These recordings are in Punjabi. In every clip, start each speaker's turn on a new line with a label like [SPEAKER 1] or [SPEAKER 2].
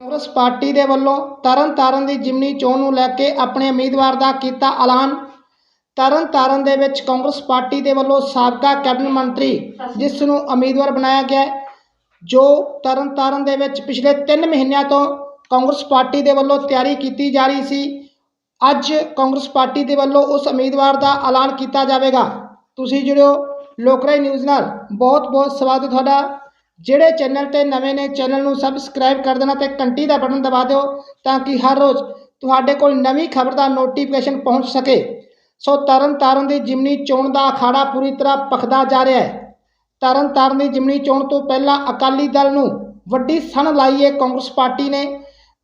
[SPEAKER 1] ਕਾਂਗਰਸ ਪਾਰਟੀ ਦੇ ਵੱਲੋਂ ਤਰਨਤਾਰਨ ਦੀ ਜਿਮਨੀ ਚੋਣ ਨੂੰ ਲੈ ਕੇ ਆਪਣੇ ਉਮੀਦਵਾਰ ਦਾ ਕੀਤਾ ਐਲਾਨ। ਤਰਨ ਤਾਰਨ ਦੇ ਵਿੱਚ ਕਾਂਗਰਸ ਪਾਰਟੀ ਦੇ ਵੱਲੋਂ ਸਾਬਕਾ ਕੈਬਨਿਟ ਮੰਤਰੀ, ਜਿਸ ਨੂੰ ਉਮੀਦਵਾਰ ਬਣਾਇਆ ਗਿਆ ਜੋ ਤਰਨਤਾਰਨ ਦੇ ਵਿੱਚ ਪਿਛਲੇ 3 ਮਹੀਨਿਆਂ ਤੋਂ ਕਾਂਗਰਸ ਪਾਰਟੀ ਦੇ ਵੱਲੋਂ ਤਿਆਰੀ ਕੀਤੀ ਜਾ ਰਹੀ ਸੀ। ਅੱਜ ਕਾਂਗਰਸ ਪਾਰਟੀ ਦੇ ਵੱਲੋਂ ਉਸ ਉਮੀਦਵਾਰ ਦਾ ਐਲਾਨ ਕੀਤਾ ਜਾਵੇਗਾ। ਤੁਸੀਂ ਜੁੜਿਓ ਲੋਕਰਾਈ ਨਿਊਜ਼ ਨਾਲ। ਬਹੁਤ ਬਹੁਤ ਸਵਾਗਤ ਤੁਹਾਡਾ। ਜਿਹੜੇ ਚੈਨਲ ਤੇ ਨਵੇਂ ਨੇ ਚੈਨਲ ਨੂੰ ਸਬਸਕ੍ਰਾਈਬ ਕਰ ਦੇਣਾ ਤੇ ਘੰਟੀ ਦਾ ਬਟਨ ਦਬਾ ਦਿਓ ਤਾਂ ਕਿ ਹਰ ਰੋਜ਼ ਤੁਹਾਡੇ ਕੋਲ ਨਵੀਂ ਖਬਰ ਦਾ ਨੋਟੀਫਿਕੇਸ਼ਨ ਪਹੁੰਚ ਸਕੇ। ਸੋ ਤਰਨ ਤਾਰਨ ਦੀ ਜਿਮਨੀ ਚੋਣ ਦਾ ਅਖਾੜਾ ਪੂਰੀ ਤਰ੍ਹਾਂ ਭਖਦਾ ਜਾ ਰਿਹਾ ਹੈ। ਤਰਨ ਤਾਰਨ ਦੀ ਜਿਮਨੀ ਚੋਣ ਤੋਂ ਪਹਿਲਾਂ ਅਕਾਲੀ ਦਲ ਨੂੰ ਵੱਡੀ ਸਣ ਲਾਈ ਹੈ ਕਾਂਗਰਸ ਪਾਰਟੀ ਨੇ।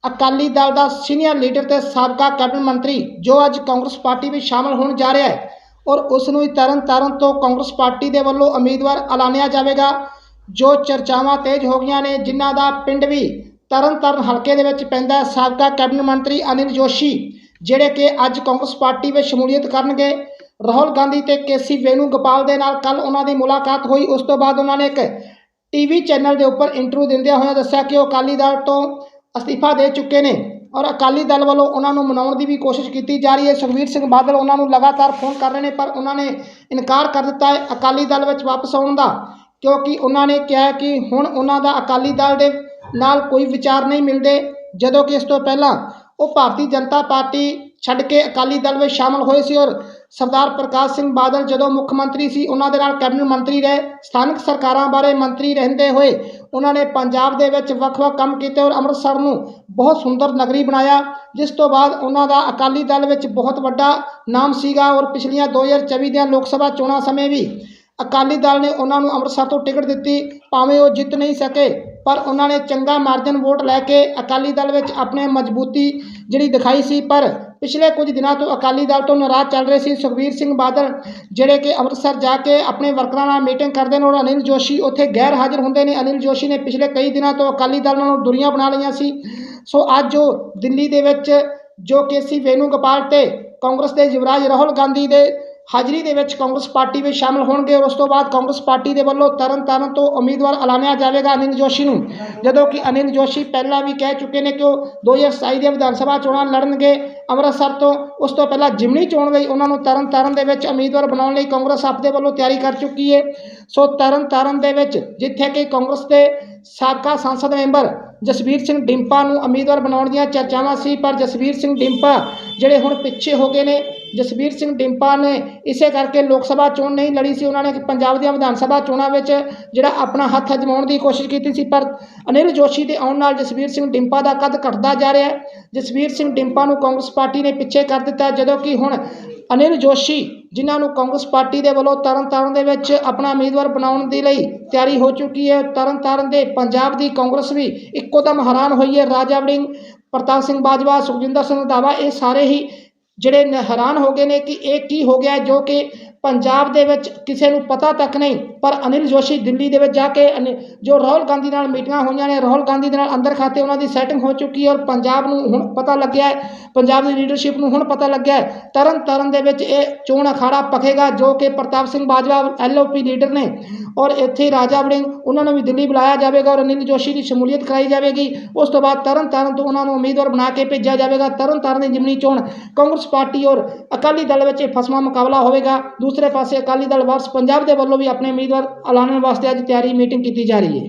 [SPEAKER 1] ਅਕਾਲੀ ਦਲ ਦਾ ਸੀਨੀਅਰ ਲੀਡਰ ਤੇ ਸਾਬਕਾ ਕੈਬਨਿਟ ਮੰਤਰੀ ਜੋ ਅੱਜ ਕਾਂਗਰਸ ਪਾਰਟੀ ਵਿੱਚ ਸ਼ਾਮਲ ਹੋਣ ਜਾ ਰਿਹਾ ਹੈ ਔਰ ਉਸ ਨੂੰ ਹੀ ਤਰਨ ਤਾਰਨ ਤੋਂ ਕਾਂਗਰਸ ਪਾਰਟੀ ਦੇ ਵੱਲੋਂ ਉਮੀਦਵਾਰ ਐਲਾਨਿਆ ਜਾਵੇਗਾ। ਜੋ ਚਰਚਾਵਾਂ ਤੇਜ਼ ਹੋ ਗਈਆਂ ਨੇ, ਜਿਨ੍ਹਾਂ ਦਾ ਪਿੰਡ ਵੀ ਤਰਨ ਤਾਰਨ ਹਲਕੇ ਦੇ ਵਿੱਚ ਪੈਂਦਾ ਸਾਬਕਾ ਕੈਬਨਿਟ ਮੰਤਰੀ ਅਨਿਲ ਜੋਸ਼ੀ, ਜਿਹੜੇ ਕਿ ਅੱਜ ਕਾਂਗਰਸ ਪਾਰਟੀ ਵਿੱਚ ਸ਼ਮੂਲੀਅਤ ਕਰਨਗੇ। ਰਾਹੁਲ ਗਾਂਧੀ ਤੇ ਕੇਸੀ ਵੇਣੂ ਗੋਪਾਲ ਦੇ ਨਾਲ ਕੱਲ ਉਹਨਾਂ ਦੀ ਮੁਲਾਕਾਤ ਹੋਈ। ਉਸ ਤੋਂ ਬਾਅਦ ਉਹਨਾਂ ਨੇ ਇੱਕ ਟੀਵੀ ਚੈਨਲ ਦੇ ਉੱਪਰ ਇੰਟਰਵਿਊ ਦਿੰਦਿਆਂ ਹੋਇਆਂ ਦੱਸਿਆ ਕਿ ਉਹ ਅਕਾਲੀ ਦਲ ਤੋਂ ਅਸਤੀਫਾ ਦੇ ਚੁੱਕੇ ਨੇ ਔਰ ਅਕਾਲੀ ਦਲ ਵੱਲੋਂ ਉਹਨਾਂ ਨੂੰ ਮਨਾਉਣ ਦੀ ਵੀ ਕੋਸ਼ਿਸ਼ ਕੀਤੀ ਜਾ ਰਹੀ ਹੈ। ਸੁਖਬੀਰ ਸਿੰਘ ਬਾਦਲ ਉਹਨਾਂ ਨੂੰ ਲਗਾਤਾਰ ਫੋਨ ਕਰ ਰਹੇ ਨੇ, ਪਰ ਉਹਨਾਂ ਨੇ ਇਨਕਾਰ ਕਰ ਦਿੱਤਾ ਹੈ। ਅਕਾਲੀ ਦਲ ਵਿੱਚ ਵਾਪਸ ਆਉਣ ਦਾ ਕਿਉਂਕਿ ਉਹਨਾਂ ਨੇ ਕਿਹਾ ਕਿ ਹੁਣ ਉਹਨਾਂ ਦਾ ਅਕਾਲੀ ਦਲ ਦੇ ਨਾਲ ਕੋਈ ਵਿਚਾਰ ਨਹੀਂ ਮਿਲਦੇ। ਜਦੋਂ ਕਿ ਇਸ ਤੋਂ ਪਹਿਲਾਂ ਉਹ ਭਾਰਤੀ ਜਨਤਾ ਪਾਰਟੀ ਛੱਡ ਕੇ ਅਕਾਲੀ ਦਲ ਵਿੱਚ ਸ਼ਾਮਲ ਹੋਏ ਸੀ ਔਰ ਸਰਦਾਰ ਪ੍ਰਕਾਸ਼ ਸਿੰਘ ਬਾਦਲ ਜਦੋਂ ਮੁੱਖ ਮੰਤਰੀ ਸੀ, ਉਹਨਾਂ ਦੇ ਨਾਲ ਕੈਬਨਿਟ ਮੰਤਰੀ ਰਹੇ, ਸਥਾਨਕ ਸਰਕਾਰਾਂ ਬਾਰੇ ਮੰਤਰੀ ਰਹਿੰਦੇ ਹੋਏ ਉਹਨਾਂ ਨੇ ਪੰਜਾਬ ਦੇ ਵਿੱਚ ਵੱਖ-ਵੱਖ ਕੰਮ ਕੀਤੇ ਔਰ ਅੰਮ੍ਰਿਤਸਰ ਨੂੰ ਬਹੁਤ ਸੁੰਦਰ ਨਗਰੀ ਬਣਾਇਆ, ਜਿਸ ਤੋਂ ਬਾਅਦ ਉਹਨਾਂ ਦਾ ਅਕਾਲੀ ਦਲ ਵਿੱਚ ਬਹੁਤ ਵੱਡਾ ਨਾਮ ਸੀਗਾ ਔਰ ਪਿਛਲੀਆਂ 2024 ਦੀਆਂ ਲੋਕ ਸਭਾ ਚੋਣਾਂ ਸਮੇਂ ਵੀ ਅਕਾਲੀ ਦਲ ਨੇ ਉਹਨਾਂ ਨੂੰ ਅੰਮ੍ਰਿਤਸਰ ਤੋਂ ਟਿਕਟ ਦਿੱਤੀ, ਭਾਵੇਂ ਉਹ ਜਿੱਤ ਨਹੀਂ ਸਕੇ, ਪਰ ਉਹਨਾਂ ਨੇ ਚੰਗਾ ਮਾਰਜਨ ਵੋਟ ਲੈ ਕੇ ਅਕਾਲੀ ਦਲ ਵਿੱਚ ਆਪਣੇ ਮਜ਼ਬੂਤੀ ਜਿਹੜੀ ਦਿਖਾਈ ਸੀ, ਪਰ ਪਿਛਲੇ ਕੁਝ ਦਿਨਾਂ ਤੋਂ ਅਕਾਲੀ ਦਲ ਤੋਂ ਨਾਰਾਜ਼ ਚੱਲ ਰਹੇ ਸੀ ਸੁਖਬੀਰ ਸਿੰਘ ਬਾਦਲ, ਜਿਹੜੇ ਕਿ ਅੰਮ੍ਰਿਤਸਰ ਜਾ ਕੇ ਆਪਣੇ ਵਰਕਰਾਂ ਨਾਲ ਮੀਟਿੰਗ ਕਰਦੇ ਨੇ, ਔਰ ਅਨਿਲ ਜੋਸ਼ੀ ਉੱਥੇ ਗੈਰ ਹਾਜ਼ਰ ਹੁੰਦੇ ਨੇ। ਅਨਿਲ ਜੋਸ਼ੀ ਨੇ ਪਿਛਲੇ ਕਈ ਦਿਨਾਂ ਤੋਂ ਅਕਾਲੀ ਦਲ ਨਾਲੋਂ ਦੂਰੀਆਂ ਬਣਾ ਲਈਆਂ ਸੀ। ਸੋ ਅੱਜ ਉਹ ਦਿੱਲੀ ਦੇ ਵਿੱਚ ਜੋ ਕੇਸੀ ਵੇਣੂ ਗੋਪਾਲ ਤੇ ਕਾਂਗਰਸ ਦੇ ਯੁਵਰਾਜ ਰਾਹੁਲ ਗਾਂਧੀ ਦੇ ਹਾਜ਼ਰੀ ਦੇ ਵਿੱਚ ਕਾਂਗਰਸ ਪਾਰਟੀ ਵਿੱਚ ਸ਼ਾਮਲ ਹੋਣਗੇ ਔਰ ਉਸ ਤੋਂ ਬਾਅਦ ਕਾਂਗਰਸ ਪਾਰਟੀ ਦੇ ਵੱਲੋਂ ਤਰਨਤਾਰਨ ਤੋਂ ਉਮੀਦਵਾਰ ਐਲਾਨਿਆ ਜਾਵੇਗਾ ਅਨਿਲ ਜੋਸ਼ੀ ਨੂੰ। ਜਦੋਂ ਕਿ ਅਨਿਲ ਜੋਸ਼ੀ ਪਹਿਲਾਂ ਵੀ ਕਹਿ ਚੁੱਕੇ ਨੇ ਕਿ ਉਹ 2027 ਦੀਆਂ ਵਿਧਾਨ ਸਭਾ ਚੋਣਾਂ ਲੜਨਗੇ ਅੰਮ੍ਰਿਤਸਰ ਤੋਂ। ਉਸ ਤੋਂ ਪਹਿਲਾਂ ਜਿਮਨੀ ਚੋਣ ਲਈ ਉਹਨਾਂ ਨੂੰ ਤਰਨਤਾਰਨ ਦੇ ਵਿੱਚ ਉਮੀਦਵਾਰ ਬਣਾਉਣ ਲਈ ਕਾਂਗਰਸ ਆਪਦੇ ਵੱਲੋਂ ਤਿਆਰੀ ਕਰ ਚੁੱਕੀ ਹੈ ਸੋ ਤਰਨਤਾਰਨ ਦੇ ਵਿੱਚ ਜਿੱਥੇ ਕਿ ਕਾਂਗਰਸ ਦੇ ਸਾਬਕਾ ਸੰਸਦ ਮੈਂਬਰ ਜਸਵੀਰ ਸਿੰਘ ਡਿੰਪਾ ਨੂੰ ਉਮੀਦਵਾਰ ਬਣਾਉਣ ਦੀਆਂ ਚਰਚਾਵਾਂ ਸੀ, ਪਰ ਜਸਵੀਰ ਸਿੰਘ ਡਿੰਪਾ ਜਿਹੜੇ ਹੁਣ ਪਿੱਛੇ ਹੋ ਗਏ ਨੇ ਜਸਵੀਰ ਸਿੰਘ ਡਿੰਪਾ ਨੇ ਇਸੇ ਕਰਕੇ ਲੋਕ ਸਭਾ ਚੋਣ ਨਹੀਂ ਲੜੀ ਸੀ। ਉਹਨਾਂ ਨੇ ਪੰਜਾਬ ਦੀਆਂ ਵਿਧਾਨ ਸਭਾ ਚੋਣਾਂ ਵਿੱਚ ਜਿਹੜਾ ਆਪਣਾ ਹੱਥ ਅਜਮਾਉਣ ਦੀ ਕੋਸ਼ਿਸ਼ ਕੀਤੀ ਸੀ, ਪਰ ਅਨਿਲ ਜੋਸ਼ੀ ਦੇ ਆਉਣ ਨਾਲ ਜਸਵੀਰ ਸਿੰਘ ਡਿੰਪਾ ਦਾ ਕੱਦ ਘਟਦਾ ਜਾ ਰਿਹਾ ਹੈ? ਜਸਵੀਰ ਸਿੰਘ ਡਿੰਪਾ ਨੂੰ ਕਾਂਗਰਸ ਪਾਰਟੀ ਨੇ ਪਿੱਛੇ ਕਰ ਦਿੱਤਾ, ਜਦੋਂ ਕਿ ਹੁਣ ਅਨਿਲ ਜੋਸ਼ੀ, ਜਿਨ੍ਹਾਂ ਨੂੰ ਕਾਂਗਰਸ ਪਾਰਟੀ ਦੇ ਵੱਲੋਂ ਤਰਨਤਾਰਨ ਦੇ ਵਿੱਚ ਆਪਣਾ ਉਮੀਦਵਾਰ ਬਣਾਉਣ ਦੇ ਲਈ ਤਿਆਰੀ ਹੋ ਚੁੱਕੀ ਹੈ, ਤਰਨਤਾਰਨ ਦੇ ਪੰਜਾਬ ਦੀ ਕਾਂਗਰਸ ਵੀ ਇੱਕੋ ਦਮ ਹੈਰਾਨ ਹੋਈ ਹੈ। ਰਾਜਾ ਵੜਿੰਗ, ਪ੍ਰਤਾਪ ਸਿੰਘ ਬਾਜਵਾ, ਸੁਖਜਿੰਦਰ ਸਿੰਘ ਰੰਧਾਵਾ, ਇਹ ਸਾਰੇ ਹੀ ਜਿਹੜੇ ਹੈਰਾਨ ਹੋ ਗਏ ਨੇ ਕਿ ਇਹ ਕੀ ਹੋ ਗਿਆ ਜੋ ਕਿ ਪੰਜਾਬ ਦੇ ਵਿੱਚ ਕਿਸੇ ਨੂੰ ਪਤਾ ਤੱਕ ਨਹੀਂ, ਪਰ ਅਨਿਲ ਜੋਸ਼ੀ ਦਿੱਲੀ ਦੇ ਵਿੱਚ ਜਾ ਕੇ ਅਨਿ- ਜੋ ਰਾਹੁਲ ਗਾਂਧੀ ਨਾਲ ਮੀਟਿੰਗਾਂ ਹੋਈਆਂ ਨੇ, ਰਾਹੁਲ ਗਾਂਧੀ ਦੇ ਨਾਲ ਅੰਦਰ ਖਾਤੇ ਉਹਨਾਂ ਦੀ ਸੈਟਿੰਗ ਹੋ ਚੁੱਕੀ ਹੈ ਔਰ ਪੰਜਾਬ ਨੂੰ ਹੁਣ ਪਤਾ ਲੱਗਿਆ ਹੈ, ਪੰਜਾਬ ਦੀ ਲੀਡਰਸ਼ਿਪ ਨੂੰ ਹੁਣ ਪਤਾ ਲੱਗਿਆ ਹੈ। ਤਰਨ ਤਾਰਨ ਦੇ ਵਿੱਚ ਇਹ ਚੋਣ ਅਖਾੜਾ ਪਖੇਗਾ, ਜੋ ਕਿ ਪ੍ਰਤਾਪ ਸਿੰਘ ਬਾਜਵਾ ਐਲਓਪੀ ਲੀਡਰ ਨੇ। ਔਰ ਇੱਥੇ ਰਾਜਾ ਵੜਿੰਗ ਉਹਨਾਂ ਨੂੰ ਵੀ ਦਿੱਲੀ ਬੁਲਾਇਆ ਜਾਵੇਗਾ ਔਰ ਅਨਿਲ ਜੋਸ਼ੀ ਦੀ ਸ਼ਮੂਲੀਅਤ ਕਰਾਈ ਜਾਵੇਗੀ। ਉਸ ਤੋਂ ਬਾਅਦ ਤਰਨ ਤਾਰਨ ਤੋਂ ਉਹਨਾਂ ਨੂੰ ਉਮੀਦਵਾਰ ਬਣਾ ਕੇ ਭੇਜਿਆ ਜਾਵੇਗਾ। ਤਰਨ ਤਾਰਨ ਦੀ ਜਿਮਨੀ ਚੋਣ ਕਾਂਗਰਸ ਪਾਰਟੀ ਔਰ ਅਕਾਲੀ ਦਲ ਵਿੱਚ ਇਹ ਫਸਵਾਂ ਮੁਕਾਬਲਾ ਹੋਵੇਗਾ। ਦੂਸਰੇ ਪਾਸੇ ਅਕਾਲੀ ਦਲ ਵਾਰਸ ਪੰਜਾਬ ਦੇ ਵੱਲੋਂ ਵੀ ਆਪਣੇ ਉਮੀਦਵਾਰ ਐਲਾਨਣ ਵਾਸਤੇ ਅੱਜ ਤਿਆਰੀ ਮੀਟਿੰਗ ਕੀਤੀ ਜਾ ਰਹੀ ਹੈ।